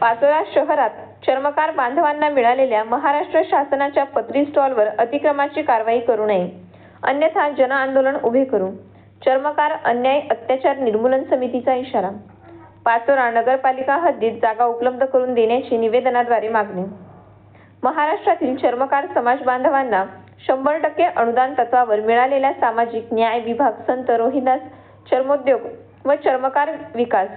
पाचोरा शहरात चर्मकार बांधवांना मिळालेल्या महाराष्ट्र शासनाच्या पत्री स्टॉलवर अतिक्रमाची कारवाई करू नये. अन्यथा जनआंदोलन उभे करू. चर्मकार अन्याय अत्याचार निर्मूलन समितीचा इशारा. पाचोरा नगरपालिका हद्दीत जागा उपलब्ध करून देण्याची निवेदनाद्वारे मागणी. महाराष्ट्रातील चर्मकार समाज बांधवांना शंभर टक्के अनुदान तत्वावर मिळालेल्या सामाजिक न्याय विभाग संत रोहिदास चर्मोद्योग व चर्मकार विकास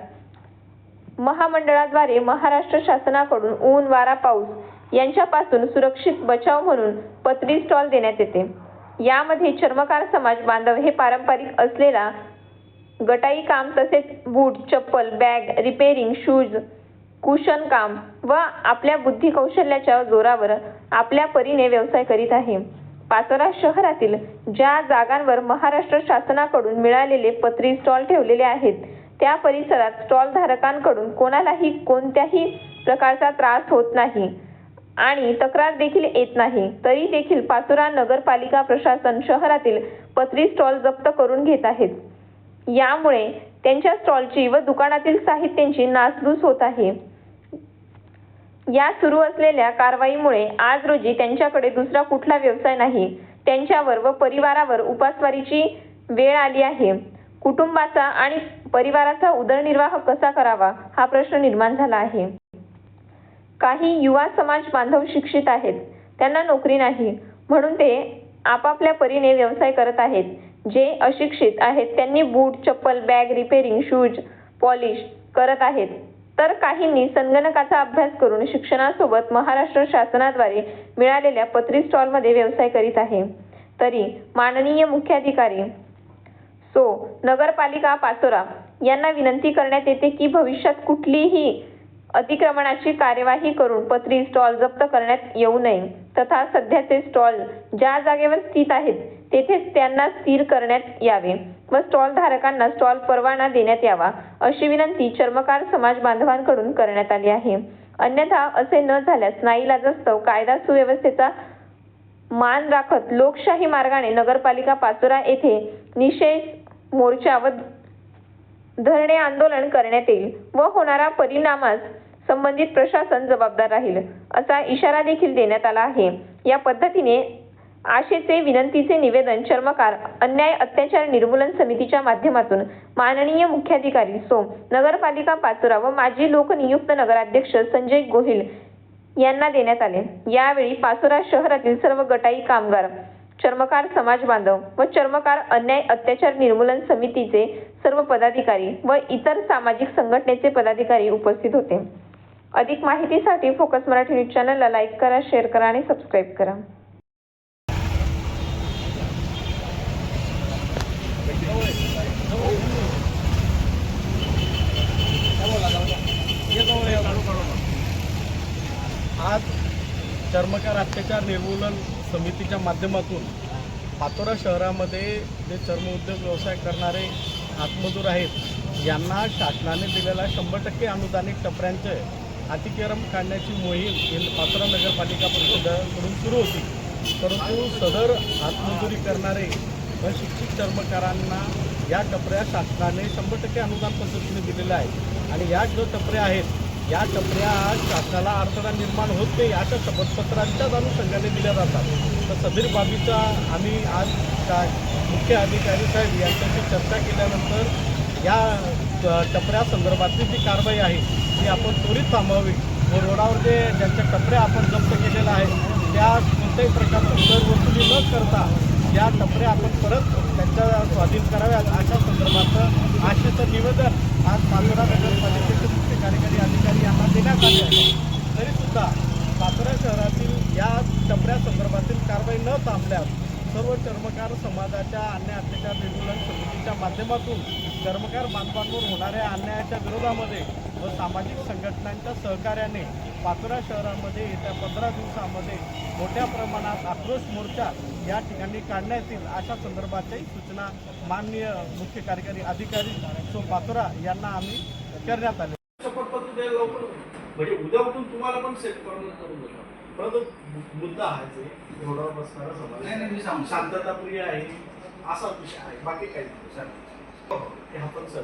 महामंडळाद्वारे महाराष्ट्र शासनाकडून ऊन वारा पाऊस यांच्यापासून सुरक्षित बचाव म्हणून पत्री स्टॉल देण्यात येते. यामध्ये चर्मकार समाज बांधव हे पारंपरिक असलेला गटाई काम तसेच बूट चप्पल बॅग रिपेरिंग शूज कुशन काम व आपल्या बुद्धी कौशल्याच्या जोरावर आपल्या परीने व्यवसाय करीत आहे. पाचोरा शहरातील ज्या जागांवर महाराष्ट्र शासनाकडून मिळालेले पत्री स्टॉल ठेवलेले आहेत त्या परिसरात स्टॉल धारकांकडून कोणालाही कोणत्याही प्रकारचा त्रास होत नाही. आणि तक्रार देखील येत नाही. तरी देखील पाचोरा नगरपालिका प्रशासन शहरातील पत्री स्टॉल जप्त करून घेत आहेत. यामुळे त्यांच्या स्टॉलची व दुकानातील साहित्यांची नासधूस होत आहे. या सुरू असलेल्या कारवाईमुळे आज रोजी त्यांच्याकडे दुसरा कुठला व्यवसाय नाही. त्यांच्यावर व परिवारावर उपासमारीची वेळ आली आहे. कुटुंबाचा आणि परिवाराचा उदरनिर्वाह कसा करावा हा प्रश्न निर्माण झाला आहे. काही युवा समाज बांधव शिक्षित आहेत. त्यांना नोकरी नाही. म्हणून ते आपापल्या परीने व्यवसाय करत आहेत. जे अशिक्षित आहेत त्यांनी बूट चप्पल बॅग रिपेरिंग शूज पॉलिश करत आहेत. तर काहींनी संगणकाचा अभ्यास करून शिक्षणासोबत महाराष्ट्र शासनाद्वारे मिळालेल्या पत्री स्टॉलमध्ये व्यवसाय करीत आहे. तरी माननीय मुख्याधिकारी सो नगरपालिका पाचोरा यांना विनंती करण्यात येते की भविष्यात कुठलीही अतिक्रमणाची कार्यवाही करून पत्री स्टॉल जप्त करण्यात येऊ नये. तथा सध्याचे स्टॉल ज्या जागेवर स्थित आहेत तेथेच त्यांना स्थिर करण्यात यावे व स्टॉल धारकांना स्टॉल परवाना देण्यात यावा अशी विनंती चर्मकार समाज बांधवांकडून करण्यात आली आहे. अन्यथा असे न झाल्यास नाईलाजास्तव कायदा सुव्यवस्थेचा मान राखत लोकशाही मार्गाने नगरपालिका पाचोरा येथे निषेध मोर्चा व धरणे आंदोलन करण्यात येईल व होणारा परिणामास संबंधित प्रशासन जबाबदार राहील असा इशारा देखील देण्यात आला आहे. या पद्धतीने आशेचे विनंतीचे निवेदन चर्मकार अन्याय अत्याचार निर्मूलन समितीच्या माध्यमातून माननीय मुख्याधिकारी सोम नगरपालिका पाचोरा व माजी लोकनियुक्त नगराध्यक्ष संजय गोहिल यांना देण्यात आले. यावेळी पाचोरा शहरातील सर्व गटाई कामगार चर्मकार समाज बांधव व चर्मकार अन्याय अत्याचार निर्मूलन समितीचे सर्व पदाधिकारी व इतर सामाजिक संघटनेचे पदाधिकारी उपस्थित होते. अधिक माहितीसाठी फोकस मराठी न्यूज चॅनलला लाईक करा शेअर करा आणि सबस्क्राईब करा. आज चर्मकार अत्याचार निर्मूलन समितीच्या माध्यमातून पाचोरा शहरामध्ये जे चर्म उद्योग व्यवसाय करणारे हातमजूर आहेत यांना शासनाने दिलेला शंभर टक्के अनुदानित टपऱ्यांचे अतिक्रम काढण्याची मोहीम ही नगरपालिका परिषदाकडून सुरू होती. परंतु सदर हातमजुरी करणारे व शिक्षित चर्मकारांना या टपऱ्या शासनाने शंभर टक्के अनुदान पद्धतीने दिलेलं आहे आणि या जो टपऱ्या आहेत या टपऱ्या शासनाला अडथळा निर्माण होत नाही अशा शपथपत्रांच्याच अनुषंगाने दिल्या जातात. तर समीर बाबीचा आम्ही आज मुख्य अधिकारी साहेब यांच्याशी चर्चा केल्यानंतर या टपऱ्या संदर्भातली जी कारवाई आहे ती आपण त्वरित थांबवावी. व रोडावर जे ज्यांच्या टपऱ्या आपण जप्त केलेल्या आहेत त्या कोणत्याही प्रकारचं करवसुली न करता या टपऱ्या आपण परत त्यांच्या स्वाधीन कराव्यात अशा संदर्भातलं आशेचं निवेदन आज पाचोरा नगरपालिकेचे मुख्य कार्यकारी अधिकारी देण्यात आले आहे तरीसुद्धा सातारा शहरातील या टपऱ्या संदर्भातील कारवाई न थांबल्यास सर्व चर्मकार समाजाच्या अन्याय अत्याचार निर्मूलन समितीच्या माध्यमातून चर्मकार बांधवांवर होणाऱ्या अन्यायाच्या विरोधामध्ये व सामाजिक संघटनांच्या सहकार्याने पाचोरा शहरामध्ये येत्या पंधरा दिवसामध्ये मोठ्या प्रमाणात आक्रोश मोर्चा या ठिकाणी काढण्यात येईल अशा संदर्भाच्याही सूचना माननीय मुख्य कार्यकारी अधिकारी सो पाचोरा यांना आम्ही करण्यात आले. शपथपत्र द्यायला लवकर. म्हणजे उद्या उठून तुम्हाला पण सेट करून करून परंतु मुद्दा हा आहे रोडावर बसणारा नाही, नाही, मी समाज सांगतो. शांतता प्रिय आहे असा विषय आहे. बाकी काही नाही. सर हे आपण सर